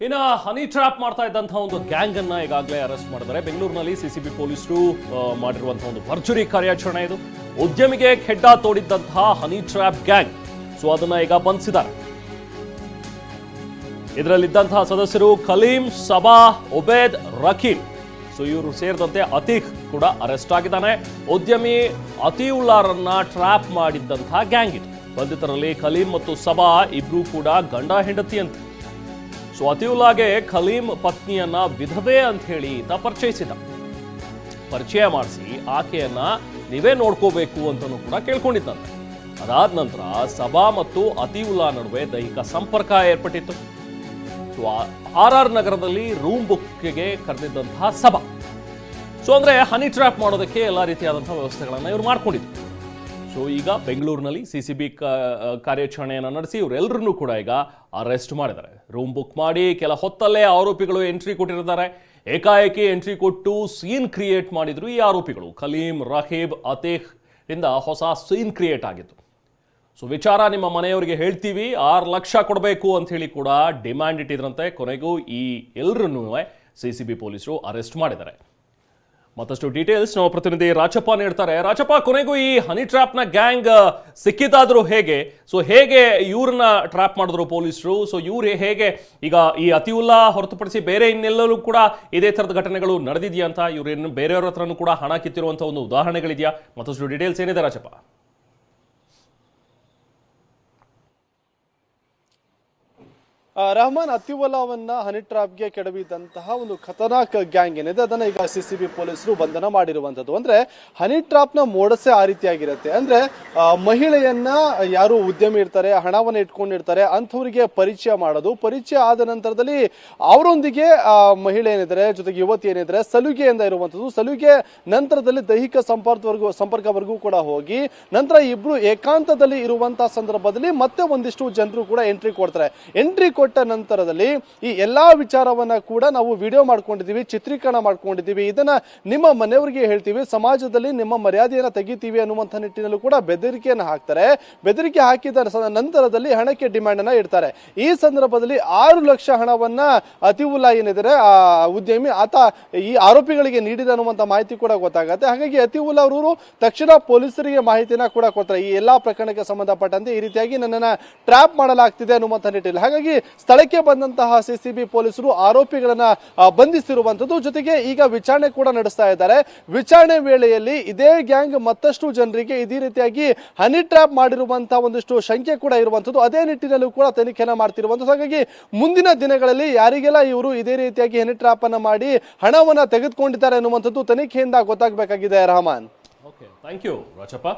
ಇನ್ನು honey trap ಮಾಡ್ತಾ ಇದ್ದಂತಹ ಒಂದು ಗ್ಯಾಂಗ್ ಅನ್ನ ಈಗಾಗಲೇ ಅರೆಸ್ಟ್ ಮಾಡಿದ್ದಾರೆ. ಬೆಂಗಳೂರಿನಲ್ಲಿ ಸಿಸಿಬಿ ಪೊಲೀಸರು ಮಾಡಿರುವಂತಹ ಒಂದು ಭರ್ಜರಿ ಕಾರ್ಯಾಚರಣೆ ಇದು. ಉದ್ಯಮಿಗೆ ಖೆಡ್ಡ ತೋಡಿದ್ದಂತಹ ಹನಿ ಟ್ರ್ಯಾಪ್ ಗ್ಯಾಂಗ್. ಸೊ, ಅದನ್ನ ಈಗ ಬಂಧಿಸಿದ್ದಾರೆ. ಇದರಲ್ಲಿದ್ದಂತಹ ಸದಸ್ಯರು ಕಲೀಂ ಸಬಾ ಒಬೇದ್, ರಕೀಂ. ಸೊ, ಇವರು ಸೇರಿದಂತೆ ಅತೀಕ್ ಕೂಡ ಅರೆಸ್ಟ್ ಆಗಿದ್ದಾನೆ. ಉದ್ಯಮಿ ಅತಿಯುಲ್ಲಾರನ್ನ ಟ್ರ್ಯಾಪ್ ಮಾಡಿದ್ದಂತಹ ಗ್ಯಾಂಗ್ ಇದು. ಬಂಧಿತರಲ್ಲಿ ಕಲೀಂ ಮತ್ತು ಸಬಾ ಇಬ್ರು ಕೂಡ ಗಂಡ ಹೆಂಡತಿ ಸೊ ಖಲೀಂ ಪತ್ನಿಯನ್ನ ವಿಧವೆ ಅಂತ ಹೇಳಿ ಈತ ಪರಿಚಯಿಸಿದ. ಪರಿಚಯ ಮಾಡಿಸಿ ಆಕೆಯನ್ನ ನೀವೇ ನೋಡ್ಕೋಬೇಕು ಅಂತಲೂ ಕೂಡ ಕೇಳ್ಕೊಂಡಿದ್ದಂತೆ ಅದಾದ ನಂತರ ಸಭಾ ಮತ್ತು ಅತಿಯುಲ್ಲಾ ನಡುವೆ ದೈಹಿಕ ಸಂಪರ್ಕ ಏರ್ಪಟ್ಟಿತ್ತು. ಸೊ ಆರ್ ಆರ್ ನಗರದಲ್ಲಿ ರೂಮ್ ಬುಕ್ಗೆ ಕರೆದಿದ್ದಂತಹ ಸಭಾ. ಸೊ ಅಂದ್ರೆ ಹನಿ ಟ್ರ್ಯಾಪ್ ಮಾಡೋದಕ್ಕೆ ಎಲ್ಲ ರೀತಿಯಾದಂತಹ ವ್ಯವಸ್ಥೆಗಳನ್ನು ಇವರು ಮಾಡ್ಕೊಂಡಿದ್ರು. ಸೊ ಈಗ ಬೆಂಗಳೂರಿನಲ್ಲಿ ಸಿ ಸಿ ಬಿ ಕಾರ್ಯಾಚರಣೆಯನ್ನು ನಡೆಸಿ ಇವರೆಲ್ಲರನ್ನೂ ಕೂಡ ಈಗ ಅರೆಸ್ಟ್ ಮಾಡಿದ್ದಾರೆ. ರೂಮ್ ಬುಕ್ ಮಾಡಿ ಕೆಲ ಹೊತ್ತಲ್ಲೇ ಆರೋಪಿಗಳು ಎಂಟ್ರಿ ಕೊಟ್ಟಿರ್ತಾರೆ. ಏಕಾಏಕಿ ಎಂಟ್ರಿ ಕೊಟ್ಟು ಸೀನ್ ಕ್ರಿಯೇಟ್ ಮಾಡಿದ್ರು ಈ ಆರೋಪಿಗಳು. ಖಲೀಂ ರಹೀಬ್, ಅತೇಖ್ ಇಂದ ಹೊಸ ಸೀನ್ ಕ್ರಿಯೇಟ್ ಆಗಿತ್ತು. ಸೊ ವಿಚಾರ ನಿಮ್ಮ ಮನೆಯವರಿಗೆ ಹೇಳ್ತೀವಿ. ಆರು ಲಕ್ಷ ಕೊಡಬೇಕು ಅಂತ ಹೇಳಿ ಕೂಡ ಡಿಮ್ಯಾಂಡ್ ಇಟ್ಟಿದ್ರಂತೆ. ಕೊನೆಗೂ ಈ ಎಲ್ಲರನ್ನೂ ಸಿ ಸಿ ಬಿ ಪೊಲೀಸರು ಅರೆಸ್ಟ್ ಮಾಡಿದ್ದಾರೆ. ಮತ್ತಷ್ಟು ಡೀಟೇಲ್ಸ್ ನಾವು ಪ್ರತಿನಿಧಿ ರಾಜಪ್ಪ ನೀಡ್ತಾರೆ. ರಾಜಪ್ಪ, ಕೊನೆಗೂ ಈ ಹನಿ ಟ್ರ್ಯಾಪ್ನ ಗ್ಯಾಂಗ್ ಸಿಕ್ಕಿತಾದ್ರು ಹೇಗೆ? ಸೊ ಹೇಗೆ ಇವ್ರನ್ನ ಟ್ರ್ಯಾಪ್ ಮಾಡಿದ್ರು ಪೊಲೀಸರು? ಸೊ ಇವ್ರು ಹೇಗೆ ಈಗ ಈ ಅತಿಯುಲ್ಲಾ ಹೊರತುಪಡಿಸಿ ಬೇರೆ ಇನ್ನೆಲ್ಲರೂ ಕೂಡ ಇದೇ ಥರದ ಘಟನೆಗಳು ನಡೆದಿದೆಯಾ ಅಂತ ಇವ್ರು ಇನ್ನು ಬೇರೆಯವ್ರ ಹತ್ರನೂ ಕೂಡ ಹಣ ಕಿತ್ತಿರುವಂಥ ಒಂದು ಉದಾಹರಣೆಗಳಿದೆಯಾ? ಮತ್ತಷ್ಟು ಡೀಟೇಲ್ಸ್ ಏನಿದೆ ರಾಚಪ್ಪ ರಹಮಾನ್ ಅತಿವಲವನ್ನ ಹನಿ ಟ್ರಾಪ್ಗೆ ಕೆಡವಿದಂತಹ ಒಂದು ಖತರ್ನಾಕ್ ಗ್ಯಾಂಗ್ ಏನಿದೆ, ಅದನ್ನ ಈಗ ಸಿ ಸಿ ಬಿ ಪೊಲೀಸರು ಬಂಧನ ಮಾಡಿರುವಂತದ್ದು ಅಂದ್ರೆ ಹನಿ ಟ್ರಾಪ್ನ ಮೋಡಸೆ ಆ ರೀತಿಯಾಗಿರುತ್ತೆ. ಅಂದ್ರೆ ಮಹಿಳೆಯನ್ನ ಯಾರು ಉದ್ಯಮಿ ಇರ್ತಾರೆ, ಹಣವನ್ನ ಇಟ್ಕೊಂಡಿರ್ತಾರೆ, ಅಂಥವರಿಗೆ ಪರಿಚಯ ಮಾಡೋದು. ಪರಿಚಯ ಆದ ನಂತರದಲ್ಲಿ ಅವರೊಂದಿಗೆ ಮಹಿಳೆ ಏನಿದ್ದಾರೆ, ಜೊತೆಗೆ ಯುವತಿ ಏನಿದ್ರೆ ಸಲುಗೆಯಿಂದ ಇರುವಂತದ್ದು ಸಲುಗೆ ನಂತರದಲ್ಲಿ ದೈಹಿಕ ಸಂಪರ್ಕವರೆಗೂ ಸಂಪರ್ಕವರೆಗೂ ಕೂಡ ಹೋಗಿ, ನಂತರ ಇಬ್ರು ಏಕಾಂತದಲ್ಲಿ ಇರುವಂತಹ ಸಂದರ್ಭದಲ್ಲಿ ಮತ್ತೆ ಒಂದಿಷ್ಟು ಜನರು ಕೂಡ ಎಂಟ್ರಿ ಕೊಡ್ತಾರೆ. ಎಂಟ್ರಿ ನಂತರದಲ್ಲಿ ಈ ಎಲ್ಲಾ ವಿಚಾರವನ್ನ ಕೂಡ ನಾವು ವಿಡಿಯೋ ಮಾಡ್ಕೊಂಡಿದ್ದೀವಿ ಚಿತ್ರೀಕರಣ ಮಾಡ್ಕೊಂಡಿದ್ದೀವಿ ಇದನ್ನು ನಿಮ್ಮ ಮನೆಯವರಿಗೆ ಹೇಳ್ತೀವಿ. ಸಮಾಜದಲ್ಲಿ ನಿಮ್ಮ ಮರ್ಯಾದೆಯನ್ನ ತೆಗಿತೀವಿ ಅನ್ನುವಂಥ ನಿಟ್ಟಿನಲ್ಲೂ ಕೂಡ ಬೆದರಿಕೆಯನ್ನು ಹಾಕ್ತಾರೆ. ಬೆದರಿಕೆ ಹಾಕಿದ ನಂತರದಲ್ಲಿ ಹಣಕ್ಕೆ ಡಿಮ್ಯಾಂಡ್ ಅನ್ನ ಇಡ್ತಾರೆ. ಈ ಸಂದರ್ಭದಲ್ಲಿ ಆರು ಲಕ್ಷ ಹಣವನ್ನ ಅತಿವುಲ್ಲಾ ಏನಿದ್ದಾರೆ ಆ ಉದ್ಯಮಿ ಆತ ಈ ಆರೋಪಿಗಳಿಗೆ ನೀಡಿದ ಅನ್ನುವಂಥ ಮಾಹಿತಿ ಕೂಡ ಗೊತ್ತಾಗುತ್ತೆ. ಹಾಗಾಗಿ ಅತಿವುಲ್ಲಾ ಅವರು ತಕ್ಷಣ ಪೊಲೀಸರಿಗೆ ಮಾಹಿತಿನ ಕೂಡ ಕೊಡ್ತಾರೆ ಈ ಎಲ್ಲಾ ಪ್ರಕರಣಕ್ಕೆ ಸಂಬಂಧಪಟ್ಟಂತೆ ಈ ರೀತಿಯಾಗಿ ನನ್ನನ್ನ ಟ್ರ್ಯಾಪ್ ಮಾಡಲಾಗ್ತಿದೆ ಅನ್ನುವಂಥ ನಿಟ್ಟಿನಲ್ಲಿ. ಹಾಗಾಗಿ ಸ್ಥಳಕ್ಕೆ ಬಂದಂತಹ ಸಿಸಿಬಿ ಪೊಲೀಸರು ಆರೋಪಿಗಳನ್ನ ಬಂಧಿಸಿರುವಂತದ್ದು ಜೊತೆಗೆ ಈಗ ವಿಚಾರಣೆ ಕೂಡ ನಡೆಸ್ತಾ ಇದ್ದಾರೆ. ವಿಚಾರಣೆ ವೇಳೆಯಲ್ಲಿ ಇದೇ ಗ್ಯಾಂಗ್ ಮತ್ತಷ್ಟು ಜನರಿಗೆ ಇದೇ ರೀತಿಯಾಗಿ ಹನಿ ಟ್ರ್ಯಾಪ್ ಮಾಡಿರುವಂತಹ ಒಂದಿಷ್ಟು ಶಂಕೆ ಕೂಡ ಇರುವಂತದ್ದು ಅದೇ ನಿಟ್ಟಿನಲ್ಲೂ ಕೂಡ ತನಿಖೆಯನ್ನು ಮಾಡ್ತಿರುವಂತದ್ದು ಹಾಗಾಗಿ ಮುಂದಿನ ದಿನಗಳಲ್ಲಿ ಯಾರಿಗೆಲ್ಲ ಇವರು ಇದೇ ರೀತಿಯಾಗಿ ಹನಿ ಟ್ರ್ಯಾಪ್ ಅನ್ನ ಮಾಡಿ ಹಣವನ್ನ ತೆಗೆದುಕೊಂಡಿದ್ದಾರೆ ಅನ್ನುವಂಥದ್ದು ತನಿಖೆಯಿಂದ ಗೊತ್ತಾಗಬೇಕಾಗಿದೆ, Rahman. Okay thank you Rachappa